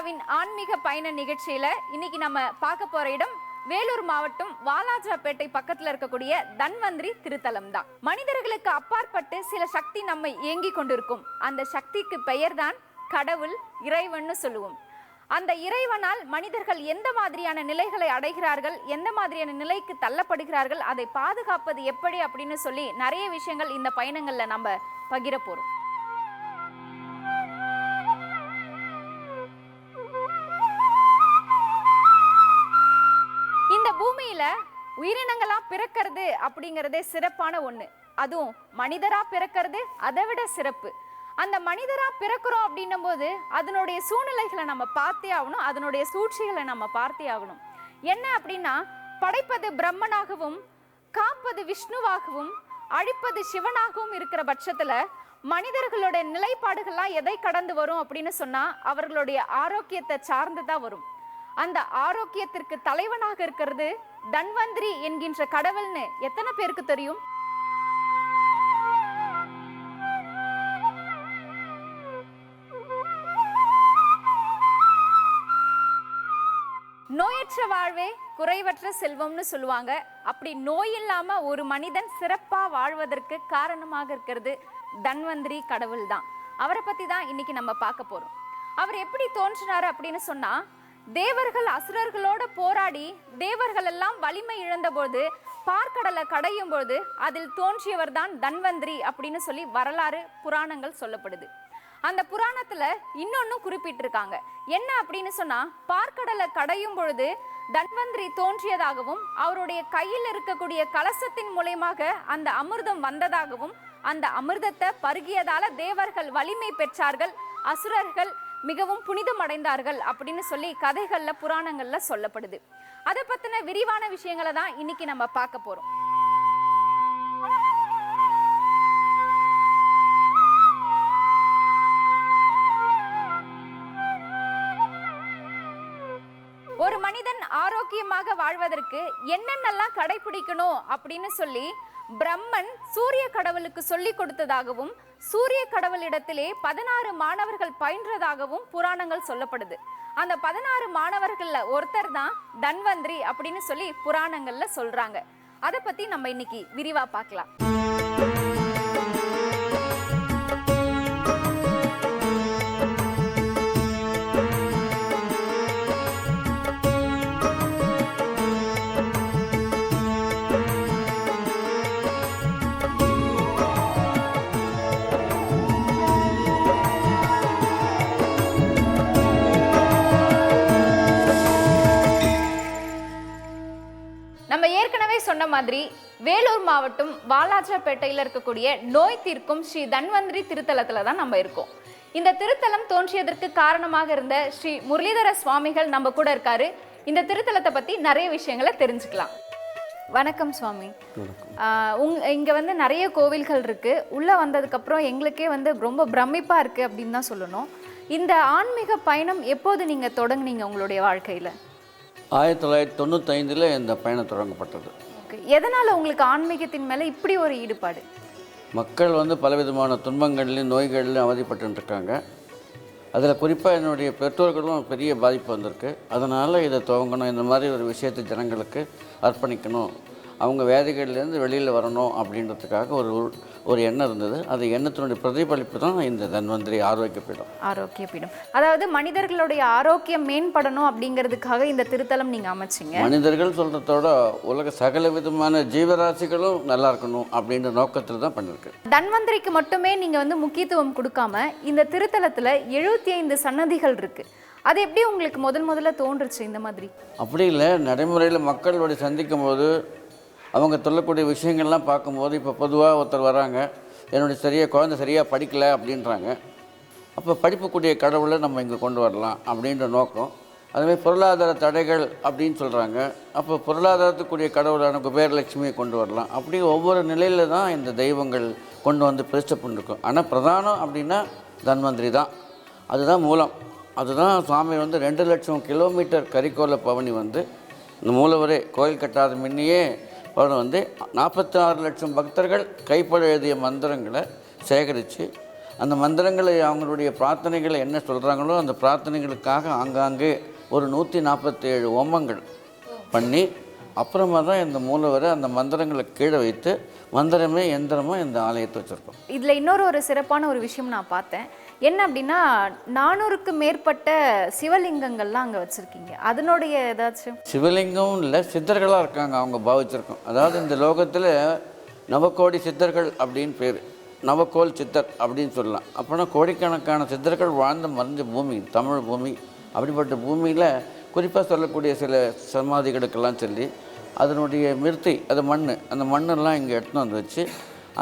இந்தியாவின் ஆன்மீக பயண நிகழ்ச்சியில இன்னைக்கு நம்ம பார்க்க போற இடம் வேலூர் மாவட்டம் வாலாஜாப்பேட்டை பக்கத்துல இருக்கக்கூடிய தன்வந்திரி திருத்தலம் தான் மனிதர்களுக்கு அப்பாற்பட்டு சில சக்தி நம்மை இயங்கி கொண்டிருக்கும். அந்த சக்திக்கு பெயர்தான் கடவுள் இறைவன்னு சொல்லுவோம். அந்த இறைவனால் மனிதர்கள் எந்த மாதிரியான நிலைகளை அடைகிறார்கள் எந்த மாதிரியான நிலைக்கு தள்ளப்படுகிறார்கள் அதை பாதுகாப்பது எப்படி அப்படின்னு சொல்லி நிறைய விஷயங்கள் இந்த பயணங்கள்ல நம்ம பகிர போறோம். உயிரினங்களா பிறக்கிறது அப்படிங்கறதே சிறப்பான ஒண்ணு. அதுவும் மனிதரா பிறக்கிறது அதை விட சிறப்பு. அந்த மனிதரா பிறக்கிறோம் அப்படின்னும் போது அதனுடைய சூழ்நிலைகளை நம்ம பார்த்தே ஆகணும் அதனுடைய சூழ்ச்சிகளை நம்ம பார்த்தே ஆகணும். என்ன அப்படின்னா படைப்பது பிரம்மனாகவும் காப்பது விஷ்ணுவாகவும் அழிப்பது சிவனாகவும் இருக்கிற பட்சத்துல மனிதர்களுடைய நிலைப்பாடுகள்லாம் எதை கடந்து வரும் அப்படின்னு சொன்னா அவர்களுடைய ஆரோக்கியத்தை சார்ந்து தான் வரும். அந்த ஆரோக்கியத்திற்கு தலைவனாக இருக்கிறது தன்வந்திரி என்கின்ற கடவுள்னு எத்தனை பேருக்கு தெரியும்? நோயற்ற வாழ்வே குறைவற்ற செல்வம்னு சொல்லுவாங்க. அப்படி நோய் இல்லாம ஒரு மனிதன் சிறப்பா வாழ்வதற்கு காரணமாக இருக்கிறது தன்வந்திரி கடவுள் தான் அவரை பத்தி தான் இன்னைக்கு நம்ம பார்க்க போறோம். அவர் எப்படி தோன்றினாரு அப்படின்னு சொன்னா தேவர்கள் அசுரர்களோட போராடி தேவர்கள் எல்லாம் வலிமை இழந்தபோது பார்க்கடலை கடையும் போது அதில் தோன்றியவர் தான் தன்வந்திரி அப்படின்னு சொல்லி வரலாறு புராணங்கள் சொல்லப்படுது. அந்த புராணத்துல இன்னொன்னு குறிப்பிட்டிருக்காங்க. என்ன அப்படின்னு சொன்னா பார்க்கடலை கடையும் பொழுது தன்வந்திரி தோன்றியதாகவும் அவருடைய கையில் இருக்கக்கூடிய கலசத்தின் மூலயமாக அந்த அமிர்தம் வந்ததாகவும் அந்த அமிர்தத்தை பருகியதால தேவர்கள் வலிமை பெற்றார்கள் அசுரர்கள் மிகவும் புனிதம் அடைந்தார்கள் அப்படின்னு சொல்லி கதைகள்ல புராணங்கள்ல சொல்லப்படுது. அதை பத்தின விரிவான விஷயங்களை தான் இன்னைக்கு நம்ம பார்க்க போறோம். ஒரு மனிதன் ஆரோக்கியமாக வாழ்வதற்கு என்னென்னலாம் கடைபிடிக்கணும் அப்படின்னு சொல்லி பிரம்மன் சூரிய கடவுளுக்கு சொல்லிக் கொடுத்ததாகவும் சூரிய கடவுளிடத்திலே பதினாறு மாணவர்கள் பயின்றதாகவும் புராணங்கள் சொல்லப்படுது. அந்த பதினாறு மாணவர்கள்ல ஒருத்தர் தான் தன்வந்திரி அப்படின்னு சொல்லி புராணங்கள்ல சொல்றாங்க. அதை பத்தி நம்ம இன்னைக்கு விரிவா பார்க்கலாம். மாதிரி வேலூர் மாவட்டம் வாலாஜாப்பேட்டையில் இருக்கக்கூடிய நோய் தீர்க்கும் ஸ்ரீ தன்வந்திரி திருத்தலத்துல தான் நம்ம இருக்கோம். இந்த திருத்தலம் தோன்றியதற்கு காரணமாக இருந்த ஸ்ரீ முரளிதர சுவாமிகள் நம்ம கூட இருக்காரு. இந்த திருத்தலத்தை பத்தி நிறைய விஷயங்களை தெரிஞ்சுக்கலாம். வணக்கம் சுவாமி. உங் இங்க வந்து நிறைய கோவில்கள் இருக்கு. உள்ள வந்ததுக்கு அப்புறம் எங்களுக்கே வந்து ரொம்ப பிரமிப்பா இருக்கு அப்படின்னு தான் சொல்லணும். இந்த ஆன்மீக பயணம் எப்போது நீங்க தொடங்குனீங்க உங்களுடைய வாழ்க்கையில? ஆயிரத்தி தொள்ளாயிரத்தி தொண்ணூத்தைந்தில் இந்த பயணம் தொடங்கப்பட்டது. இருக்குது எதனால் உங்களுக்கு ஆன்மீகத்தின் மேலே இப்படி ஒரு ஈடுபாடு? மக்கள் வந்து பலவிதமான துன்பங்கள்லையும் நோய்கள்லையும் அவதிப்பட்டுருக்காங்க அதில் குறிப்பாக என்னுடைய பெற்றோர்களும் பெரிய பாதிப்பு வந்திருக்கு. அதனால் இதை துவங்கணும். இந்த மாதிரி ஒரு விஷயத்தை ஜனங்களுக்கு அர்ப்பணிக்கணும். அவங்க வேதிகள்லேருந்து வெளியில் வரணும் அப்படின்றதுக்காக ஒரு ஒரு எண்ணம் இருந்தது. அது எண்ணத்தினுடைய பிரதிபலிப்பு தான் இந்த தன்வந்திரி ஆரோக்கிய பீடம். ஆரோக்கிய பீடம். அதாவது மனிதர்களுடைய ஆரோக்கியம் மேம்படணும் அப்படிங்கிறதுக்காக இந்த திருத்தலம் நீங்க அமைச்சீங்க. மனிதர்கள் சொல்கிறதோட உலக சகல விதமான ஜீவராசிகளும் நல்லா இருக்கணும் அப்படின்ற நோக்கத்தில் தான் பண்ணியிருக்கு தன்வந்திரிக்கு மட்டுமே நீங்க வந்து முக்கியத்துவம் கொடுக்காம இந்த திருத்தலத்துல எழுபத்தி ஐந்து சன்னதிகள் இருக்கு. அது எப்படி உங்களுக்கு முதல் முதல்ல தோன்றுச்சு இந்த மாதிரி? அப்படி இல்லை நடைமுறையில் மக்களோட சந்திக்கும் போது அவங்க சொல்லக்கூடிய விஷயங்கள்லாம் பார்க்கும்போது இப்போ பொதுவாக ஒருத்தர் வராங்க என்னுடைய சரியாக குழந்தை சரியாக படிக்கலை அப்படின்றாங்க. அப்போ படிப்புக்கூடிய கடவுளை நம்ம இங்கே கொண்டு வரலாம் அப்படின்ற நோக்கம். அதுமாதிரி பொருளாதார தடைகள் அப்படின்னு சொல்கிறாங்க அப்போ பொருளாதாரத்துக்குரிய கடவுளான குபேரலட்சுமியை கொண்டு வரலாம். அப்படி ஒவ்வொரு நிலையில் தான் இந்த தெய்வங்கள் கொண்டு வந்து பிரதிஷ்டை பண்ணிருக்கோம். ஆனால் பிரதானம் அப்படின்னா தன்வந்திரி தான். அதுதான் மூலம். அதுதான் சுவாமி வந்து ரெண்டு லட்சம் கிலோமீட்டர் கரிக்கோல பவனி வந்து இந்த மூலவரே கோயில் கட்டாத முன்னையே அவர் வந்து நாற்பத்தி ஆறு லட்சம் பக்தர்கள் கைப்பட எழுதிய மந்திரங்களை சேகரித்து அந்த மந்திரங்களை அவங்களுடைய பிரார்த்தனைகளை என்ன சொல்கிறாங்களோ அந்த பிரார்த்தனைகளுக்காக ஆங்காங்கே ஒரு நூற்றி நாற்பத்தேழு ஓமங்கள் பண்ணி அப்புறமா தான் இந்த மூலவரை அந்த மந்திரங்களை கீழே வைத்து மந்திரமே எந்திரமாக இந்த ஆலயத்தை வச்சுருக்கோம். இதில் இன்னொரு ஒரு சிறப்பான ஒரு விஷயம் நான் பார்த்தேன். என்ன அப்படின்னா நானூறுக்கு மேற்பட்ட சிவலிங்கங்கள்லாம் அங்கே வச்சுருக்கீங்க. அதனுடைய ஏதாச்சும்? சிவலிங்கம் இல்லை சித்தர்களாக இருக்காங்க அவங்க பாவிச்சிருக்கோம். அதாவது இந்த லோகத்தில் நவக்கோடி சித்தர்கள் அப்படின்னு பேர். நவக்கோல் சித்தர் அப்படின்னு சொல்லலாம். அப்போனா கோடிக்கணக்கான சித்தர்கள் வாழ்ந்த மறைஞ்ச பூமி தமிழ் பூமி. அப்படிப்பட்ட பூமியில் குறிப்பாக சொல்லக்கூடிய சில சமாதிகளுக்கெல்லாம் சொல்லி அதனுடைய மிருத்தி அது மண் அந்த மண்ணெல்லாம் இங்கே எடுத்துன்னு வந்து வச்சு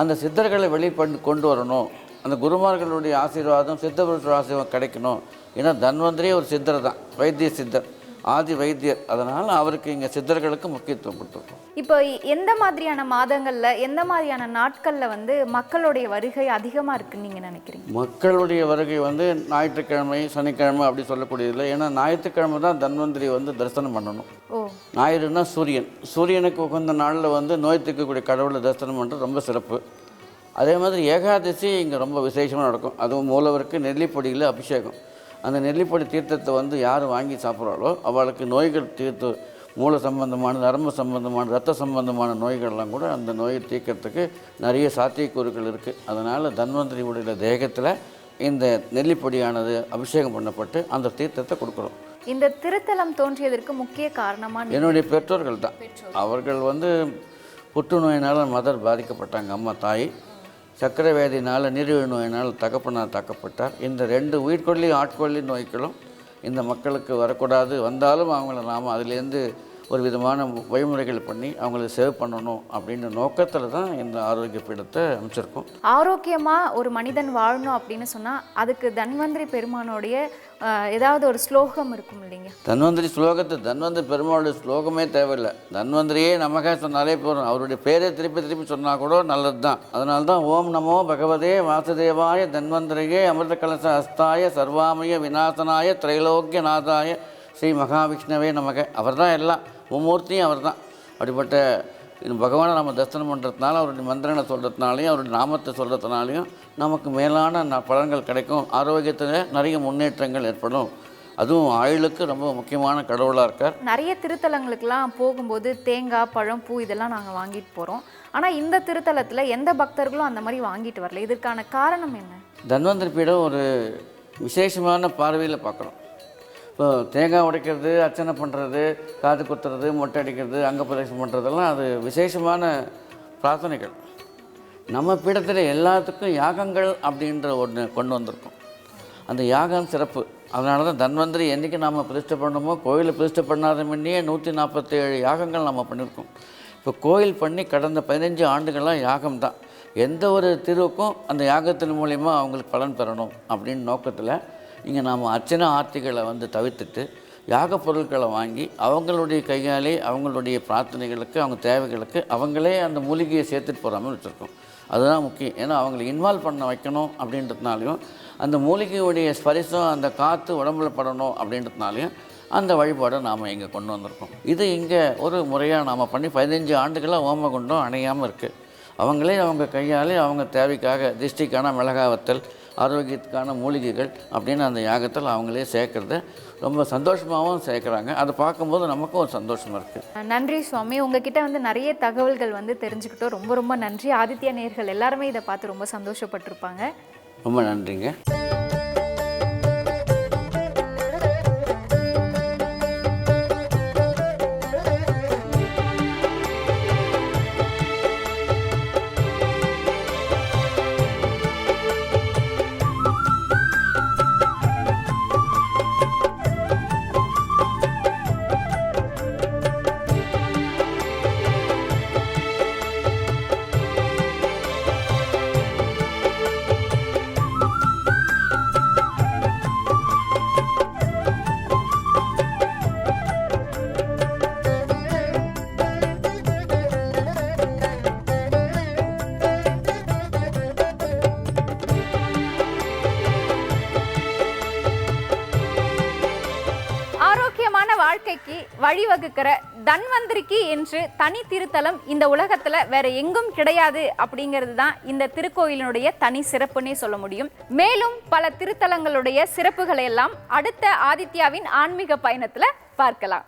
அந்த சித்தர்களை வெளிப்பண்டு கொண்டு வரணும். அந்த குருமார்களுடைய ஆசீர்வாதம் சித்தபுருஷ ஆசீர்வாதம் கிடைக்கணும். ஏன்னா தன்வந்திரியே ஒரு சித்தர் தான் வைத்திய சித்தர் ஆதி வைத்தியர். அதனால் அவருக்கு இங்கே சித்தர்களுக்கு முக்கியத்துவம் கொடுத்துருக்கோம். இப்போ எந்த மாதிரியான மாதங்கள்ல எந்த மாதிரியான நாட்கள்ல வந்து மக்களுடைய வருகை அதிகமா இருக்குன்னு நீங்க நினைக்கிறீங்க? மக்களுடைய வருகை வந்து ஞாயிற்றுக்கிழமை சனிக்கிழமை அப்படி சொல்லக்கூடியதில்லை ஏன்னா ஞாயிற்றுக்கிழமை தான் தன்வந்திரி வந்து தரிசனம் பண்ணணும். ஓ. ஞாயிறுனா சூரியன். சூரியனுக்கு உகந்த நாளில் வந்து நோய் தீர்க்கக்கூடிய கடவுளை தரிசனம் பண்ணுறது ரொம்ப சிறப்பு. அதே மாதிரி ஏகாதசி இங்கே ரொம்ப விசேஷமாக நடக்கும். அதுவும் மூலவருக்கு நெல்லிப்பொடியில் அபிஷேகம். அந்த நெல்லிப்பொடி தீர்த்தத்தை வந்து யார் வாங்கி சாப்பிட்றாளோ அவளுக்கு நோய்கள் தீர்த்து மூல சம்பந்தமான நரம்பு சம்பந்தமான ரத்த சம்பந்தமான நோய்கள்லாம் கூட அந்த நோயை தீர்க்கறதுக்கு நிறைய சாத்தியக்கூறுகள் இருக்குது அதனால் தன்வந்திரியுடைய தேகத்தில் இந்த நெல்லிப்பொடியானது அபிஷேகம் பண்ணப்பட்டு அந்த தீர்த்தத்தை கொடுக்குறோம். இந்த திருத்தலம் தோன்றியதற்கு முக்கிய காரணமா நீ- என்னுடைய பெற்றோர்கள் தான் அவர்கள் வந்து புற்றுநோயினால் மதர் பாதிக்கப்பட்டாங்க அம்மா தாய். சர்க்கரை வியாதினால் நீரிழிவு நோயினால் தகப்பனார் தாக்கப்பட்டார். இந்த ரெண்டு உயிர்கொல்லி ஆட்கொல்லி நோய்களும் இந்த மக்களுக்கு வரக்கூடாது. வந்தாலும் அவங்கள நாம் அதுலேருந்து ஒரு விதமான வழிமுறைகள் பண்ணி அவங்களுக்கு சேவ் பண்ணணும் அப்படின்ற நோக்கத்தில் தான் இந்த ஆரோக்கிய பீடத்தை அமைச்சிருக்கோம். ஆரோக்கியமா ஒரு மனிதன் வாழணும் அப்படின்னு சொன்னா அதுக்கு தன்வந்திரி பெருமானுடைய ஏதாவது ஒரு ஸ்லோகம் இருக்கும் இல்லைங்க? தன்வந்திரி ஸ்லோகத்தை தன்வந்திரி பெருமாளுடைய ஸ்லோகமே தேவையில்லை. தன்வந்திரியே நமக்காக சொன்னாலே போதும். அவருடைய பேரே திருப்பி திருப்பி சொன்னால் கூட நல்லது தான் அதனால தான் ஓம் நமோ பகவதே வாசுதேவாய தன்வந்திரியே அமிர்த கலச அஸ்தாய சர்வாமய விநாசனாய திரைலோக்கிய நாதாய ஸ்ரீ மகாவிஷ்ணவே நமக்கு அவர் தான் எல்லாம். மும்மூர்த்தியும் அவர் தான் அப்படிப்பட்ட பகவானை நம்ம தரிசனம் பண்ணுறதுனால அவருடைய மந்திரங்களை சொல்கிறதுனாலையும் அவருடைய நாமத்தை சொல்கிறதுனாலையும் நமக்கு மேலான ந- பலன்கள் கிடைக்கும். ஆரோக்கியத்தில் நிறைய முன்னேற்றங்கள் ஏற்படும். அதுவும் ஆயுளுக்கு ரொம்ப முக்கியமான கடவுளாக இருக்கார். நிறைய திருத்தலங்களுக்கெல்லாம் போகும்போது தேங்காய் பழம் பூ இதெல்லாம் நாங்க வாங்கிட்டு போறோம். ஆனா இந்த திருத்தலத்துல எந்த பக்தர்களும் அந்த மாதிரி வாங்கிட்டு வரல. இதற்கான காரணம் என்ன? தன்வந்திரி பீடம் ஒரு விசேஷமான பார்வையில் பார்க்குறோம் இப்போ தேங்காய் உடைக்கிறது அர்ச்சனை பண்ணுறது காது குத்துறது மொட்டை அடிக்கிறது அங்க பிரதேசம் பண்ணுறதெல்லாம் அது விசேஷமான பிரார்த்தனைகள். நம்ம பீடத்தில் எல்லாத்துக்கும் யாகங்கள் அப்படின்ற ஒன்று கொண்டு வந்திருக்கோம். அந்த யாகம் சிறப்பு. அதனால தான் தன்வந்திரி என்றைக்கு நாம் பிரதிஷ்டை பண்ணணுமோ கோயிலை பிரதிஷ்டை பண்ணாத முன்னே நூற்றி நாற்பத்தேழு யாகங்கள் நம்ம பண்ணியிருக்கோம் இப்போ கோயில் பண்ணி கடந்த பதினஞ்சு ஆண்டுகளாக யாகம் தான். எந்த ஒரு தீர்வுக்கும் அந்த யாகத்தின் மூலயமா அவங்களுக்கு பலன் பெறணும் அப்படின்னு நோக்கத்தில் இங்கே நாம் அர்ச்சனை ஆர்த்திகளை வந்து தவிர்த்துட்டு யாக பொருட்களை வாங்கி அவங்களுடைய கையாலே அவங்களுடைய பிரார்த்தனைகளுக்கு அவங்க தேவைகளுக்கு அவங்களே அந்த மூலிகையை சேர்த்துட்டு போகிற மாதிரி வச்சுருக்கோம். அதுதான் முக்கியம். ஏன்னா அவங்களை இன்வால்வ் பண்ண வைக்கணும் அப்படின்றதுனாலையும் அந்த மூலிகையுடைய ஸ்பரிசம் அந்த காற்று உடம்புல படணும் அப்படின்றதுனாலையும் அந்த வழிபாடை நாம் இங்கே கொண்டு வந்திருக்கோம். இது இங்கே ஒரு முறையாக நாம் பண்ணி பதினஞ்சு ஆண்டுகளாக ஓம குண்டம் அணையாமல் இருக்குது அவங்களே அவங்க கையாலே அவங்க தேவைக்காக திருஷ்டிக்கான மிளகாவத்தல் ஆரோக்கியத்துக்கான மூலிகைகள் அப்படின்னு அந்த யாகத்தில் அவங்களே சேர்க்கறத ரொம்ப சந்தோஷமாகவும் சேர்க்குறாங்க. அதை பார்க்கும்போது நமக்கும் ஒரு சந்தோஷமாக இருக்குது நன்றி சுவாமி. உங்ககிட்ட வந்து நிறைய தகவல்கள் வந்து தெரிஞ்சுக்கிட்டோம். ரொம்ப ரொம்ப நன்றி. ஆதித்யா நேர்கள் எல்லாருமே இதை பார்த்து ரொம்ப சந்தோஷப்பட்டிருப்பாங்க. ரொம்ப நன்றிங்க. வழிவகுக்கிற தன்வந்திரிக்கு என்று தனி திருத்தலம் இந்த உலகத்துல வேற எங்கும் கிடையாது அப்படிங்கிறது தான் இந்த திருக்கோயிலினுடைய தனி சிறப்புன்னே சொல்ல முடியும். மேலும் பல திருத்தலங்களுடைய சிறப்புகளை எல்லாம் அடுத்த ஆதித்யாவின் ஆன்மீக பயணத்துல பார்க்கலாம்.